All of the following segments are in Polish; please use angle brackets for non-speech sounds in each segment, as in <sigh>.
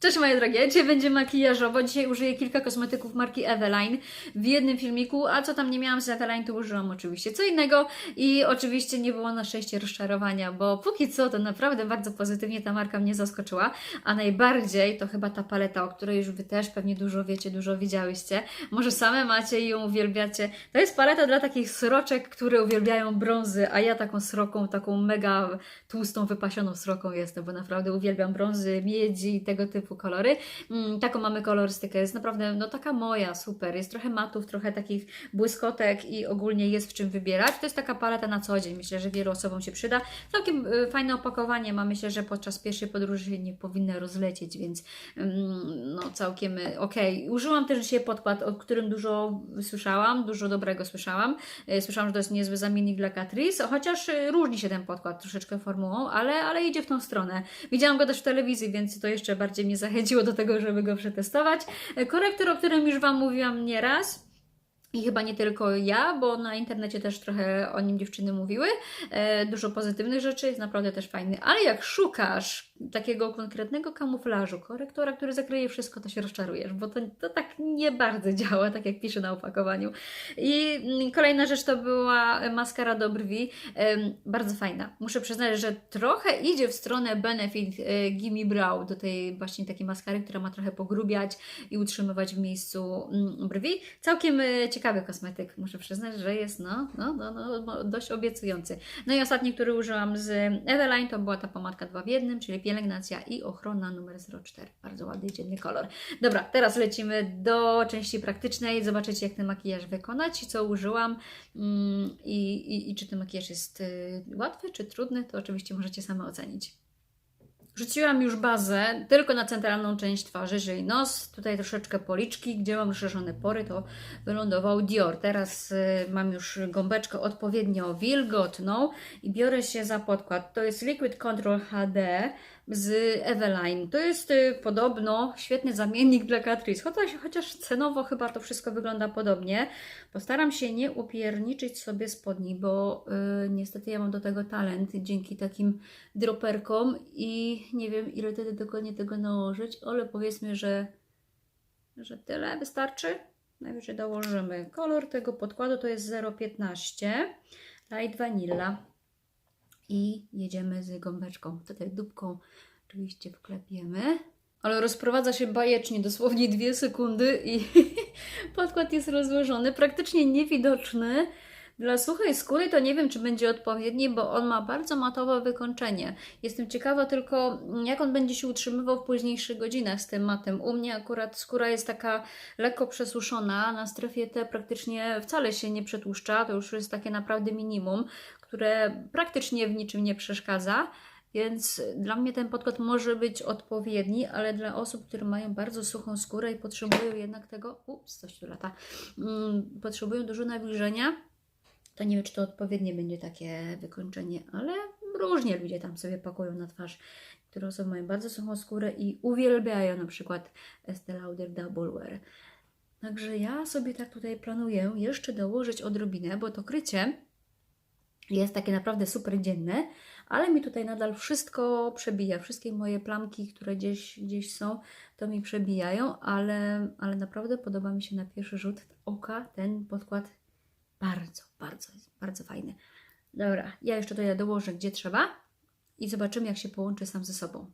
Cześć moje drogie, dzisiaj będzie makijażowo. Dzisiaj użyję kilka kosmetyków marki Eveline w jednym filmiku, a co tam nie miałam z Eveline, to użyłam oczywiście co innego i oczywiście nie było na szczęście rozczarowania, bo póki co to naprawdę bardzo pozytywnie ta marka mnie zaskoczyła, a najbardziej to chyba ta paleta, o której już Wy też pewnie dużo wiecie, dużo widziałyście. Może same macie i ją uwielbiacie. To jest paleta dla takich sroczek, które uwielbiają brązy, a ja taką sroką, taką mega tłustą, wypasioną sroką jestem, bo naprawdę uwielbiam brązy, miedzi i tego typu kolory. Mm, taką mamy kolorystykę, jest naprawdę no taka moja, super. Jest trochę matów, trochę takich błyskotek i ogólnie jest w czym wybierać. To jest taka paleta na co dzień, myślę, że wielu osobom się przyda. Całkiem y, fajne opakowanie ma, myślę, że podczas pierwszej podróży nie powinny rozlecieć, więc mm, no całkiem y, okej. Użyłam też dzisiaj podkład, o którym dużo słyszałam, dużo dobrego słyszałam. Y, Słyszałam, że to jest niezły zamiennik dla Catrice, chociaż różni się ten podkład troszeczkę formułą, ale, ale idzie w tą stronę. Widziałam go też w telewizji, więc to jeszcze bardziej mnie zachęciło do tego, żeby go przetestować. Y, Korektor, o którym już Wam mówiłam nieraz. I chyba nie tylko ja, bo na internecie też trochę o nim dziewczyny mówiły. E, dużo pozytywnych rzeczy, jest naprawdę też fajny. Ale jak szukasz takiego konkretnego kamuflażu, korektora, który zakryje wszystko, to się rozczarujesz, bo to, to tak nie bardzo działa, tak jak pisze na opakowaniu. I mm, kolejna rzecz to była maskara do brwi. Bardzo fajna. Muszę przyznać, że trochę idzie w stronę Benefit e, Gimme Brow, do tej właśnie takiej maskary, która ma trochę pogrubiać i utrzymywać w miejscu mm, brwi. Całkiem e, ciekawy kosmetyk, muszę przyznać, że jest no, no, no, no, dość obiecujący. No i ostatni, który użyłam z Eveline, to była ta pomadka 2 w jednym, czyli pielęgnacja i ochrona numer 04. Bardzo ładny, dzienny kolor. Dobra, teraz lecimy do części praktycznej. Zobaczycie, jak ten makijaż wykonać i co użyłam mm, i, i, i czy ten makijaż jest y, łatwy, czy trudny, to oczywiście możecie same ocenić. Rzuciłam już bazę tylko na centralną część twarzy, czyli nos, tutaj troszeczkę policzki, gdzie mam rozszerzone pory, to wylądował Dior. Teraz y, mam już gąbeczkę odpowiednio wilgotną i biorę się za podkład. To jest Liquid Control HD z Eveline. To jest y, podobno świetny zamiennik dla Catrice, chociaż, chociaż cenowo chyba to wszystko wygląda podobnie. Postaram się nie upierniczyć sobie spodni, bo y, niestety ja mam do tego talent dzięki takim droperkom i nie wiem ile wtedy dokładnie tego nałożyć, ale powiedzmy, że, że tyle wystarczy. Najwyżej dołożymy. Kolor tego podkładu to jest 015 Light Vanilla i jedziemy z gąbeczką. Tutaj dupką oczywiście wklepiemy. Ale rozprowadza się bajecznie, dosłownie dwie sekundy i <laughs> podkład jest rozłożony, praktycznie niewidoczny. Dla suchej skóry to nie wiem, czy będzie odpowiedni, bo on ma bardzo matowe wykończenie. Jestem ciekawa tylko, jak on będzie się utrzymywał w późniejszych godzinach z tym matem. U mnie akurat skóra jest taka lekko przesuszona, na strefie T praktycznie wcale się nie przetłuszcza, to już jest takie naprawdę minimum, które praktycznie w niczym nie przeszkadza. Więc dla mnie ten podkład może być odpowiedni, ale dla osób, które mają bardzo suchą skórę i potrzebują jednak tego, ups, coś tu lata, mm, potrzebują dużo nawilżenia, to nie wiem, czy to odpowiednie będzie takie wykończenie, ale różnie ludzie tam sobie pakują na twarz. Niektóre osoby mają bardzo suchą skórę i uwielbiają na przykład Estee Lauder Double Wear. Także ja sobie tak tutaj planuję jeszcze dołożyć odrobinę, bo to krycie jest takie naprawdę super dzienne, ale mi tutaj nadal wszystko przebija. Wszystkie moje plamki, które gdzieś, gdzieś są, to mi przebijają, ale, ale naprawdę podoba mi się na pierwszy rzut oka ten podkład bardzo, bardzo, bardzo fajny. Dobra, ja jeszcze tutaj dołożę gdzie trzeba i zobaczymy, jak się połączy sam ze sobą.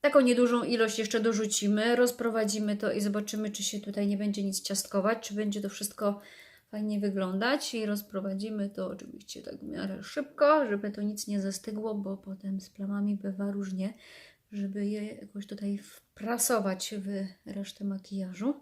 Taką niedużą ilość jeszcze dorzucimy, rozprowadzimy to i zobaczymy, czy się tutaj nie będzie nic ciastkować, czy będzie to wszystko fajnie wyglądać i rozprowadzimy to oczywiście tak w miarę szybko, żeby to nic nie zastygło, bo potem z plamami bywa różnie, żeby je jakoś tutaj wprasować w resztę makijażu.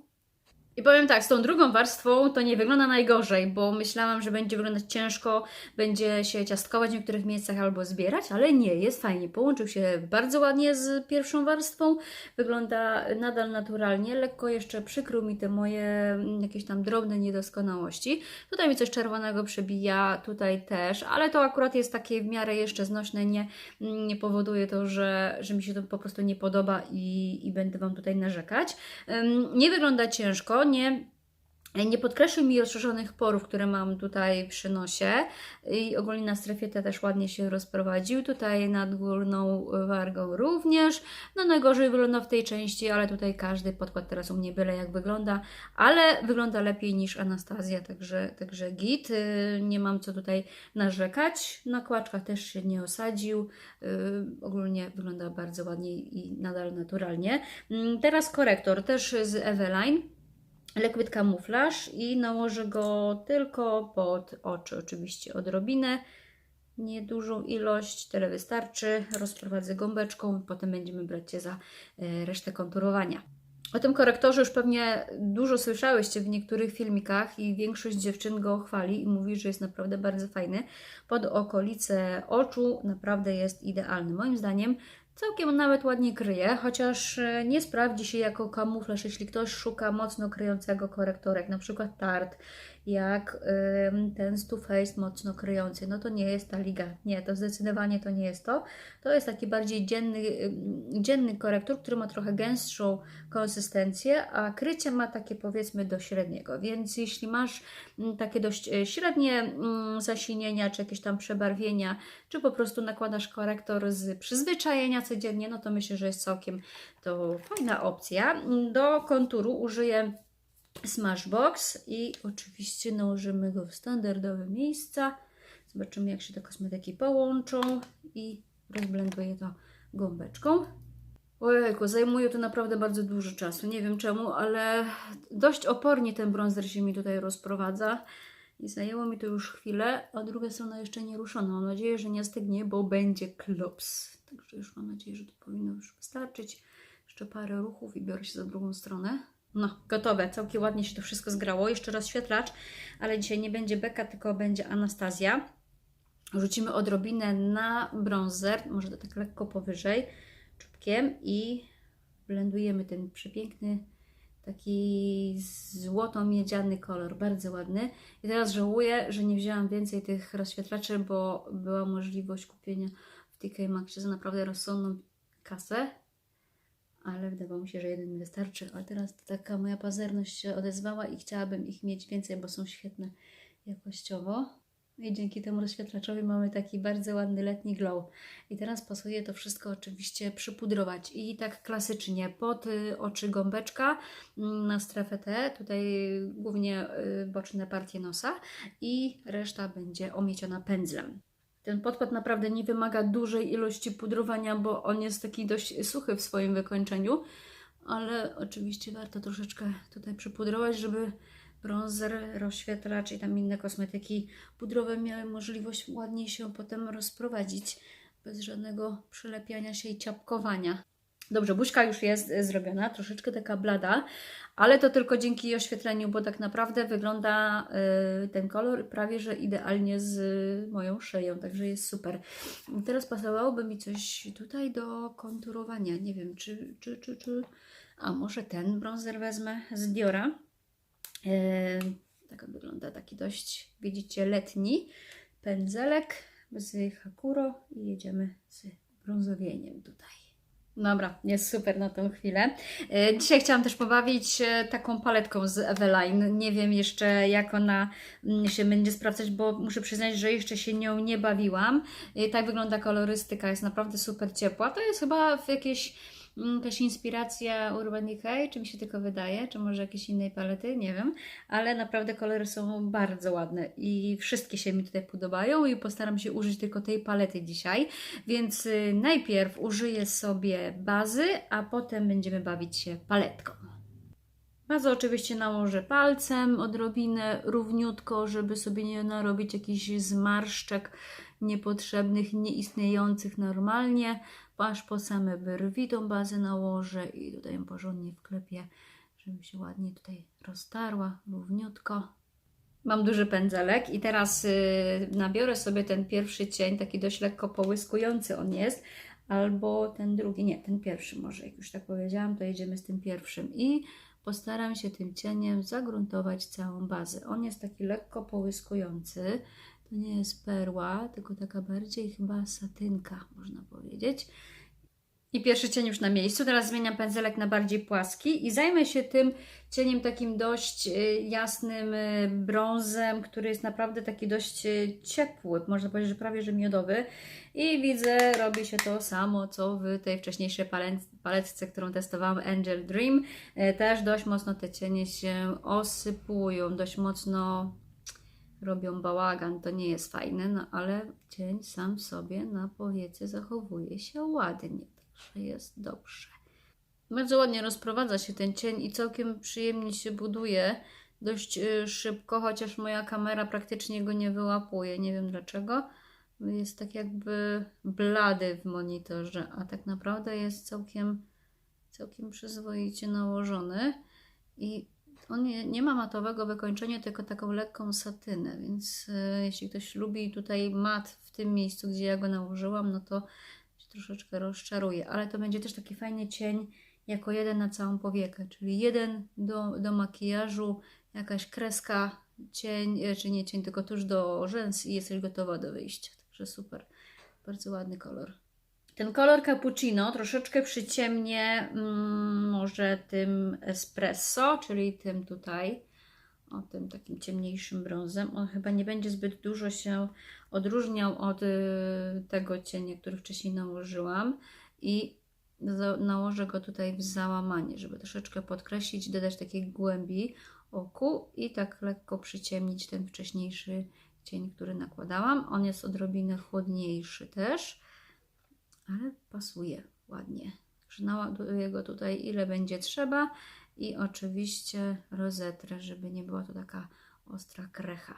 I powiem tak, z tą drugą warstwą to nie wygląda najgorzej, bo myślałam, że będzie wyglądać ciężko, będzie się ciastkować w niektórych miejscach albo zbierać, ale nie, jest fajnie. Połączył się bardzo ładnie z pierwszą warstwą, wygląda nadal naturalnie, lekko jeszcze przykrył mi te moje mm, jakieś tam drobne niedoskonałości. Tutaj mi coś czerwonego przebija, tutaj też, ale to akurat jest takie w miarę jeszcze znośne, nie, nie powoduje to, że, że mi się to po prostu nie podoba i, i będę Wam tutaj narzekać. Nie wygląda ciężko, nie Nie podkreślił mi rozszerzonych porów, które mam tutaj przy nosie i ogólnie na strefie T też ładnie się rozprowadził. Tutaj nad górną wargą również. No najgorzej wygląda w tej części, ale tutaj każdy podkład teraz u mnie byle jak wygląda, ale wygląda lepiej niż Anastazja, także, także git. Y, Nie mam co tutaj narzekać. Na kłaczkach też się nie osadził. Y, Ogólnie wygląda bardzo ładnie i nadal naturalnie. Mm, Teraz korektor też z Eveline. Liquid kamuflaż i nałożę go tylko pod oczy, oczywiście odrobinę, niedużą ilość, tyle wystarczy. Rozprowadzę gąbeczką, potem będziemy brać się za e, resztę konturowania. O tym korektorze już pewnie dużo słyszałyście w niektórych filmikach i większość dziewczyn go chwali i mówi, że jest naprawdę bardzo fajny. Pod okolice oczu naprawdę jest idealny. Moim zdaniem całkiem nawet ładnie kryje, chociaż e, nie sprawdzi się jako kamuflaż, jeśli ktoś szuka mocno kryjącego korektora, jak na przykład Tarte, jak ten Faced mocno kryjący, no to nie jest ta liga. Nie, to zdecydowanie to nie jest to. To jest taki bardziej dzienny, dzienny korektor, który ma trochę gęstszą konsystencję, a krycie ma takie powiedzmy do średniego. Więc jeśli masz takie dość e, średnie zasinienia, czy jakieś tam przebarwienia, czy po prostu nakładasz korektor z przyzwyczajenia codziennie, no to myślę, że jest całkiem to fajna opcja. Do konturu użyję Smashbox i oczywiście nałożymy go w standardowe miejsca. Zobaczymy, jak się te kosmetyki połączą i rozblenduję to gąbeczką. Ojejku, zajmuje to naprawdę bardzo dużo czasu. Nie wiem czemu, ale dość opornie ten bronzer się mi tutaj rozprowadza. I zajęło mi to już chwilę, a druga strona jeszcze nie ruszona. Mam nadzieję, że nie stygnie, bo będzie klops. Także już mam nadzieję, że to powinno już wystarczyć. Jeszcze parę ruchów i biorę się za drugą stronę. No, gotowe. Całkiem ładnie się to wszystko zgrało. Jeszcze rozświetlacz, ale dzisiaj nie będzie Beka, tylko będzie Anastazja. Rzucimy odrobinę na bronzer, może to tak lekko powyżej, czubkiem i blendujemy ten przepiękny, taki złoto-miedziany kolor, bardzo ładny. I teraz żałuję, że nie wzięłam więcej tych rozświetlaczy, bo była możliwość kupienia w TK Maxie za naprawdę rozsądną kasę ale wydawało mi się, że jeden mi wystarczy. Ale teraz taka moja pazerność się odezwała i chciałabym ich mieć więcej, bo są świetne jakościowo. I dzięki temu rozświetlaczowi mamy taki bardzo ładny letni glow. I teraz pasuje to wszystko oczywiście przypudrować. I tak klasycznie pod y, oczy gąbeczka mm, na strefę T, tutaj głównie y, boczne partie nosa i reszta będzie omieciona pędzlem. Ten podkład naprawdę nie wymaga dużej ilości pudrowania, bo on jest taki dość suchy w swoim wykończeniu, ale oczywiście warto troszeczkę tutaj przypudrować, żeby bronzer, rozświetlacz i tam inne kosmetyki pudrowe miały możliwość ładniej się potem rozprowadzić, bez żadnego przylepiania się i ciapkowania. Dobrze, buźka już jest e, zrobiona, troszeczkę taka blada, ale to tylko dzięki oświetleniu, bo tak naprawdę wygląda y, ten kolor prawie że idealnie z y, moją szyją, także jest super. Teraz pasowałoby mi coś tutaj do konturowania. Nie wiem, czy, czy, czy, czy... A może ten bronzer wezmę z Diora. Y, tak wygląda, taki dość, widzicie, letni pędzelek z Hakuro i jedziemy z brązowieniem tutaj. Dobra, jest super na tą chwilę. E, Dzisiaj chciałam też pobawić się taką paletką z Eveline. Nie wiem jeszcze jak ona mm, się będzie sprawdzać, bo muszę przyznać, że jeszcze się nią nie bawiłam. I Tak wygląda kolorystyka, jest naprawdę super ciepła. To jest chyba w jakieś jakaś inspiracja Urban Decay, czy mi się tylko wydaje, czy może jakiejś innej palety, nie wiem, ale naprawdę kolory są bardzo ładne i wszystkie się mi tutaj podobają i postaram się użyć tylko tej palety dzisiaj, więc y, najpierw użyję sobie bazy, a potem będziemy bawić się paletką. Bazę oczywiście nałożę palcem, odrobinę równiutko, żeby sobie nie narobić jakichś zmarszczek niepotrzebnych, nieistniejących normalnie, aż po same brwi tą bazę nałożę i tutaj ją porządnie wklepię, żeby się ładnie tutaj roztarła, równiutko. Mam duży pędzelek i teraz y, nabiorę sobie ten pierwszy cień, taki dość lekko połyskujący on jest, albo ten drugi, nie, ten pierwszy może, jak już tak powiedziałam, to jedziemy z tym pierwszym i postaram się tym cieniem zagruntować całą bazę. On jest taki lekko połyskujący, to nie jest perła, tylko taka bardziej chyba satynka, można powiedzieć. I pierwszy cień już na miejscu. Teraz zmieniam pędzelek na bardziej płaski i zajmę się tym cieniem takim dość y, jasnym y, brązem, który jest naprawdę taki dość y, ciepły, można powiedzieć, że prawie że miodowy. I widzę, robi się to samo, co w tej wcześniejszej paletce, którą testowałam, Angel Dream. Też dość mocno te cienie się osypują, dość mocno robią bałagan, to nie jest fajne, no ale cień sam sobie na powiece zachowuje się ładnie, także jest dobrze. Bardzo ładnie rozprowadza się ten cień i całkiem przyjemnie się buduje, dość y, szybko, chociaż moja kamera praktycznie go nie wyłapuje, nie wiem dlaczego. Jest tak jakby blady w monitorze, a tak naprawdę jest całkiem, całkiem przyzwoicie nałożony i on nie, nie ma matowego wykończenia, tylko taką lekką satynę, więc e, jeśli ktoś lubi tutaj mat w tym miejscu, gdzie ja go nałożyłam, no to się troszeczkę rozczaruje, ale to będzie też taki fajny cień jako jeden na całą powiekę, czyli jeden do, do makijażu, jakaś kreska, cień, e, czy nie cień, tylko tuż do rzęs i jesteś gotowa do wyjścia, także super, bardzo ładny kolor. Ten kolor cappuccino troszeczkę przyciemnie mm, może tym espresso, czyli tym tutaj, o tym takim ciemniejszym brązem. On chyba nie będzie zbyt dużo się odróżniał od y, tego cienia, który wcześniej nałożyłam i nałożę go tutaj w załamanie, żeby troszeczkę podkreślić, dodać takiej głębi oku i tak lekko przyciemnić ten wcześniejszy cień, który nakładałam. On jest odrobinę chłodniejszy też ale pasuje ładnie. Także naładuję go tutaj ile będzie trzeba i oczywiście rozetrę, żeby nie była to taka ostra krecha.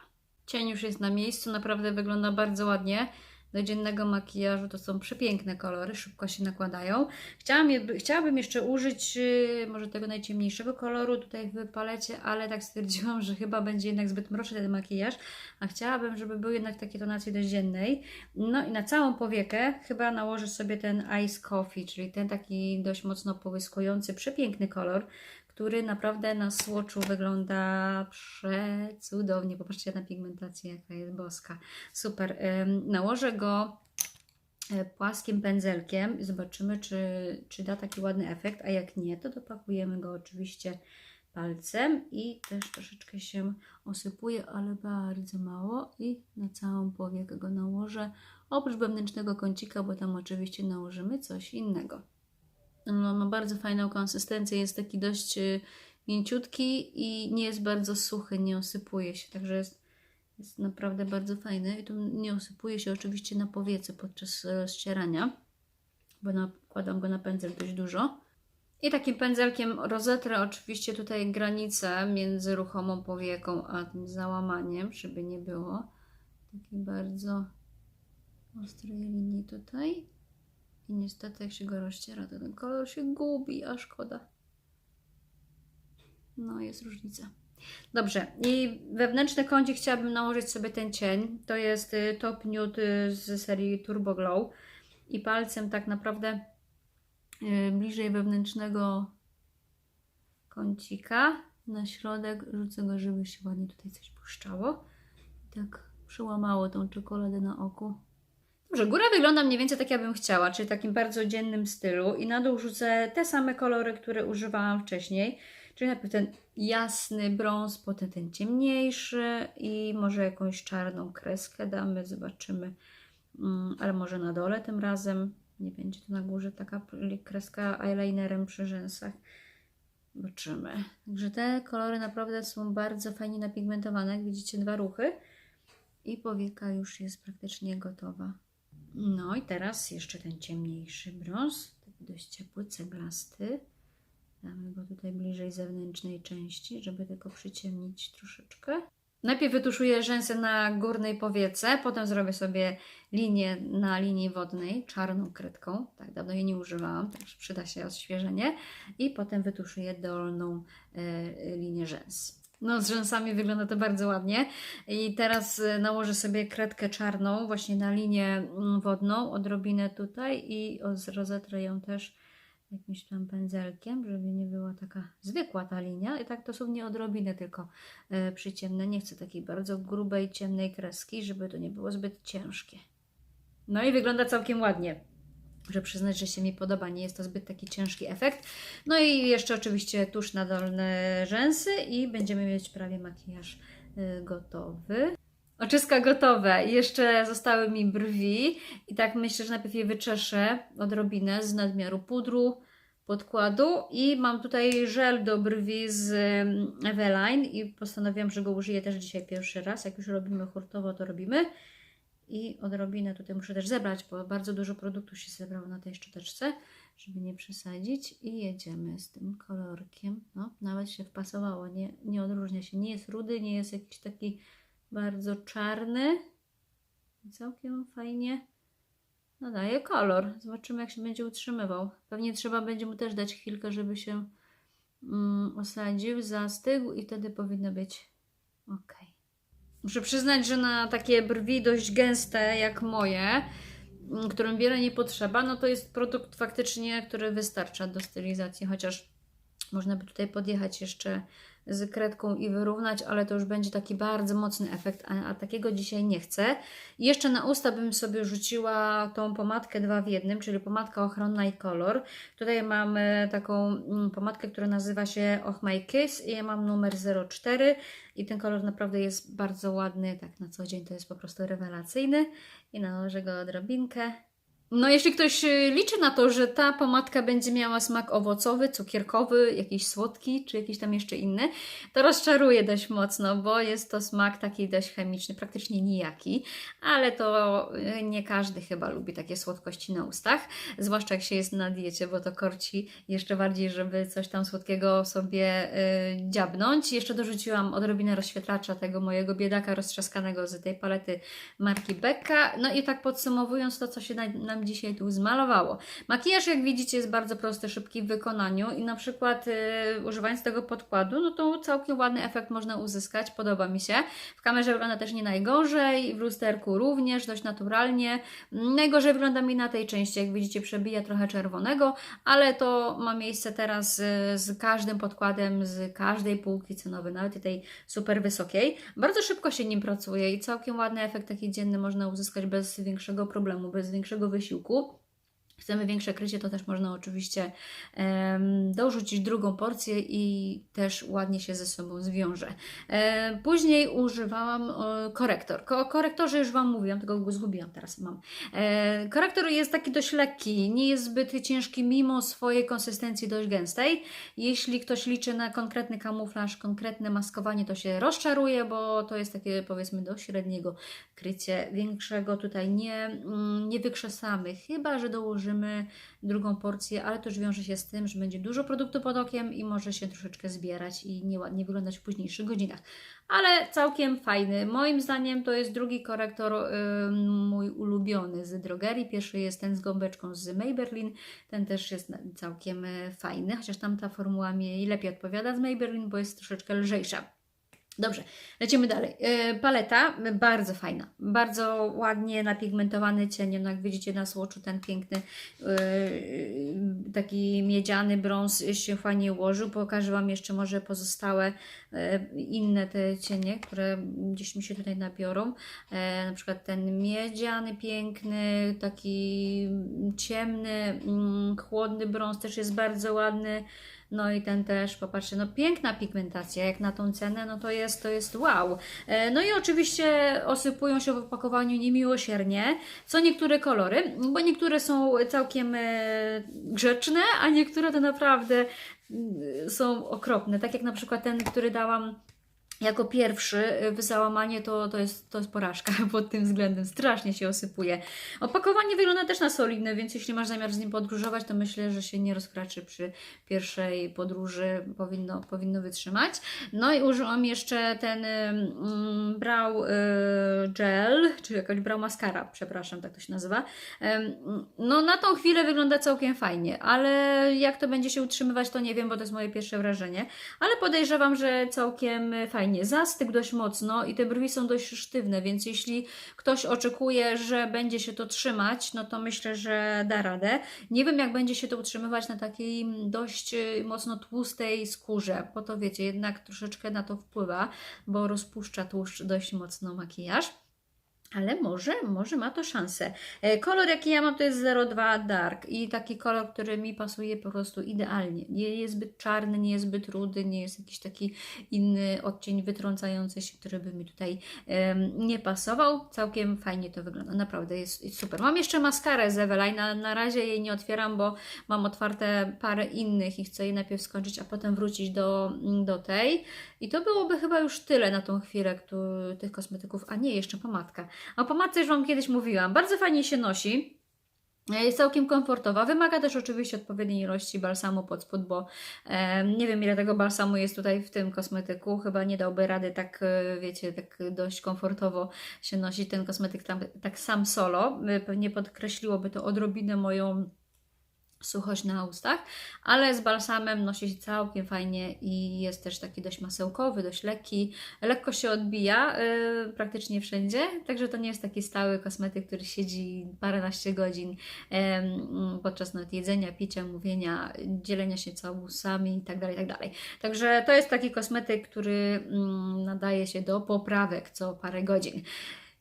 Cień już jest na miejscu, naprawdę wygląda bardzo ładnie. Do dziennego makijażu to są przepiękne kolory, szybko się nakładają. Chciałam je, chciałabym jeszcze użyć yy, może tego najciemniejszego koloru tutaj w palecie, ale tak stwierdziłam, że chyba będzie jednak zbyt mroczny ten makijaż, a chciałabym, żeby był jednak takiej tonacji dość dziennej. No i na całą powiekę chyba nałożę sobie ten Ice Coffee, czyli ten taki dość mocno połyskujący, przepiękny kolor, który naprawdę na słoczu wygląda przecudownie. Popatrzcie na pigmentację, jaka jest boska. Super. Nałożę go e, płaskim pędzelkiem zobaczymy, czy, czy da taki ładny efekt, a jak nie, to dopakujemy go oczywiście palcem i też troszeczkę się osypuje, ale bardzo mało i na całą powiekę go nałożę, oprócz wewnętrznego kącika, bo tam oczywiście nałożymy coś innego. No, ma bardzo fajną konsystencję, jest taki dość y, mięciutki i nie jest bardzo suchy, nie osypuje się, także jest, jest naprawdę bardzo fajny. I tu nie osypuje się oczywiście na powiece podczas ścierania, bo nakładam go na pędzel dość dużo. I takim pędzelkiem rozetrę oczywiście tutaj granicę między ruchomą powieką a tym załamaniem, żeby nie było takiej bardzo ostrej linii tutaj. I niestety jak się go rozciera, to ten kolor się gubi, a szkoda. No, jest różnica. Dobrze, i wewnętrzny kącik chciałabym nałożyć sobie ten cień. To jest y, Top Nude y, z serii Turbo Glow. I palcem tak naprawdę y, bliżej wewnętrznego kącika na środek rzucę go, żeby się ładnie tutaj coś błyszczało. I tak przełamało tą czekoladę na oku. Dobrze, góra wygląda mniej więcej tak, jakbym chciała, czyli takim bardzo dziennym stylu. I na dół rzucę te same kolory, które używałam wcześniej. Czyli najpierw ten jasny brąz, potem ten ciemniejszy i może jakąś czarną kreskę damy, zobaczymy. Mm, ale może na dole tym razem. Nie będzie to na górze taka kreska eyelinerem przy rzęsach. Zobaczymy. Także te kolory naprawdę są bardzo fajnie napigmentowane. Jak widzicie, dwa ruchy. I powieka już jest praktycznie gotowa. No i teraz jeszcze ten ciemniejszy brąz, taki dość ciepły, ceglasty. Damy go tutaj bliżej zewnętrznej części, żeby tylko przyciemnić troszeczkę. Najpierw wytuszuję rzęsy na górnej powiece, potem zrobię sobie linię na linii wodnej czarną kredką. Tak, dawno jej nie używałam, także przyda się odświeżenie. I potem wytuszuję dolną e, linię rzęs. No, z rzęsami wygląda to bardzo ładnie. I teraz e, nałożę sobie kredkę czarną właśnie na linię mm, wodną, odrobinę tutaj i rozetrę ją też jakimś tam pędzelkiem, żeby nie była taka zwykła ta linia. I tak dosłownie odrobinę tylko e, przyciemnę. Nie chcę takiej bardzo grubej, ciemnej kreski, żeby to nie było zbyt ciężkie. No i wygląda całkiem ładnie. Muszę przyznać, że się mi podoba, nie jest to zbyt taki ciężki efekt. No i jeszcze oczywiście tusz na dolne rzęsy i będziemy mieć prawie makijaż y, gotowy. Oczyska gotowe. Jeszcze zostały mi brwi i tak myślę, że najpierw je wyczeszę odrobinę z nadmiaru pudru, podkładu i mam tutaj żel do brwi z ym, Eveline i postanowiłam, że go użyję też dzisiaj pierwszy raz. Jak już robimy hurtowo, to robimy. I odrobinę tutaj muszę też zebrać, bo bardzo dużo produktu się zebrało na tej szczoteczce, żeby nie przesadzić. I jedziemy z tym kolorkiem. No, nawet się wpasowało, nie, nie odróżnia się. Nie jest rudy, nie jest jakiś taki bardzo czarny. Całkiem fajnie nadaje kolor. Zobaczymy, jak się będzie utrzymywał. Pewnie trzeba będzie mu też dać chwilkę, żeby się mm, osadził, zastygł i wtedy powinno być ok. Muszę przyznać, że na takie brwi dość gęste jak moje, mm, którym wiele nie potrzeba, no to jest produkt faktycznie, który wystarcza do stylizacji, chociaż można by tutaj podjechać jeszcze z kredką i wyrównać, ale to już będzie taki bardzo mocny efekt, a, a takiego dzisiaj nie chcę. I jeszcze na usta bym sobie rzuciła tą pomadkę dwa w jednym, czyli pomadka ochronna i kolor. Tutaj mamy taką mm, pomadkę, która nazywa się Och My Kiss i ja mam numer 04 i ten kolor naprawdę jest bardzo ładny, tak na co dzień to jest po prostu rewelacyjny i nałożę go odrobinkę. No, jeśli ktoś y, liczy na to, że ta pomadka będzie miała smak owocowy, cukierkowy, jakiś słodki, czy jakiś tam jeszcze inny, to rozczaruje dość mocno, bo jest to smak taki dość chemiczny, praktycznie nijaki, ale to y, nie każdy chyba lubi takie słodkości na ustach, zwłaszcza jak się jest na diecie, bo to korci jeszcze bardziej, żeby coś tam słodkiego sobie y, dziabnąć. Jeszcze dorzuciłam odrobinę rozświetlacza tego mojego biedaka roztrzaskanego z tej palety marki Becca. No i tak podsumowując to, co się na, nam dzisiaj tu zmalowało. Makijaż, jak widzicie, jest bardzo prosty, szybki w wykonaniu i na przykład y, używając tego podkładu, no to całkiem ładny efekt można uzyskać, podoba mi się. W kamerze wygląda też nie najgorzej, w lusterku również, dość naturalnie. Najgorzej wygląda mi na tej części, jak widzicie, przebija trochę czerwonego, ale to ma miejsce teraz y, z każdym podkładem, z każdej półki cenowej, nawet tej super wysokiej. Bardzo szybko się nim pracuje i całkiem ładny efekt taki dzienny można uzyskać bez większego problemu, bez większego wysiłku. 주시고 Chcemy większe krycie, to też można oczywiście em, dorzucić drugą porcję i też ładnie się ze sobą zwiąże. E, później używałam e, korektor. O korektorze już Wam mówiłam, tylko go zgubiłam, teraz mam. E, korektor jest taki dość lekki, nie jest zbyt ciężki, mimo swojej konsystencji dość gęstej. Jeśli ktoś liczy na konkretny kamuflaż, konkretne maskowanie, to się rozczaruje, bo to jest takie powiedzmy do średniego krycie. Większego tutaj nie, mm, nie wykrzesamy, chyba że dołożymy drugą porcję, ale to już wiąże się z tym, że będzie dużo produktu pod okiem i może się troszeczkę zbierać i nieładnie wyglądać w późniejszych godzinach. Ale całkiem fajny. Moim zdaniem to jest drugi korektor y, mój ulubiony z drogerii. Pierwszy jest ten z gąbeczką z Maybelline. Ten też jest całkiem y, fajny, chociaż tamta formuła mi lepiej odpowiada z Maybelline, bo jest troszeczkę lżejsza. Dobrze, lecimy dalej. Yy, paleta, bardzo fajna, bardzo ładnie napigmentowany cieniem, no jak widzicie na słoczu ten piękny yy, taki miedziany brąz się fajnie ułożył. Pokażę Wam jeszcze może pozostałe inne te cienie, które gdzieś mi się tutaj nabiorą. E, na przykład ten miedziany piękny, taki ciemny, mm, chłodny brąz też jest bardzo ładny. No i ten też, popatrzcie, no piękna pigmentacja, jak na tą cenę, no to jest, to jest wow. E, No i oczywiście osypują się w opakowaniu niemiłosiernie, co niektóre kolory, bo niektóre są całkiem e, grzeczne, a niektóre to naprawdę mm, są okropne, tak jak na przykład ten, który dałam jako pierwszy y, załamanie to, to, jest, to jest porażka <laughs> pod tym względem. Strasznie się osypuje. Opakowanie wygląda też na solidne, więc jeśli masz zamiar z nim podróżować, to myślę, że się nie rozkraczy przy pierwszej podróży. Powinno, powinno wytrzymać. No i użyłam jeszcze ten mm, y, gel, czy jakaś brow mascara, przepraszam, tak to się nazywa. No na tą chwilę wygląda całkiem fajnie, ale jak to będzie się utrzymywać, to nie wiem, bo to jest moje pierwsze wrażenie. Ale podejrzewam, że całkiem fajnie. Zastygł dość mocno i te brwi są dość sztywne, więc jeśli ktoś oczekuje, że będzie się to trzymać, no to myślę, że da radę. Nie wiem, jak będzie się to utrzymywać na takiej dość y, mocno tłustej skórze, bo to wiecie, jednak troszeczkę na to wpływa, bo rozpuszcza tłuszcz dość mocno makijaż. Ale może, może ma to szansę. E, Kolor, jaki ja mam, to jest 02 Dark i taki kolor, który mi pasuje po prostu idealnie. Nie jest zbyt czarny, nie jest zbyt rudy, nie jest jakiś taki inny odcień wytrącający się, który by mi tutaj em, nie pasował. Całkiem fajnie to wygląda, naprawdę jest, jest super. Mam jeszcze maskarę z Eveline, na, na razie jej nie otwieram, bo mam otwarte parę innych i chcę je najpierw skończyć, a potem wrócić do, do tej. I to byłoby chyba już tyle na tą chwilę tych kosmetyków, a nie, jeszcze pomadka. O pomadce już Wam kiedyś mówiłam. Bardzo fajnie się nosi. E, Jest całkiem komfortowa. Wymaga też oczywiście odpowiedniej ilości balsamu pod spód, bo e, nie wiem ile tego balsamu jest tutaj w tym kosmetyku. Chyba nie dałby rady tak, e, wiecie, tak dość komfortowo się nosić ten kosmetyk tam, tak sam solo. E, Pewnie podkreśliłoby to odrobinę moją suchość na ustach, ale z balsamem nosi się całkiem fajnie i jest też taki dość masełkowy, dość lekki, lekko się odbija yy, praktycznie wszędzie, także to nie jest taki stały kosmetyk, który siedzi paręnaście godzin em, podczas nawet jedzenia, picia, mówienia, dzielenia się całusami i tak dalej, tak. Także to jest taki kosmetyk, który mm, nadaje się do poprawek co parę godzin.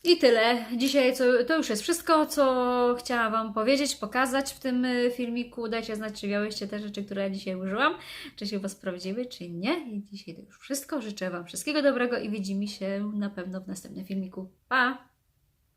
I tyle. Dzisiaj to już jest wszystko, co chciałam Wam powiedzieć, pokazać w tym y, filmiku. Dajcie znać, czy miałyście te rzeczy, które ja dzisiaj użyłam, czy się Was sprawdziły, czy nie. I dzisiaj to już wszystko. Życzę Wam wszystkiego dobrego i widzimy się na pewno w następnym filmiku. Pa!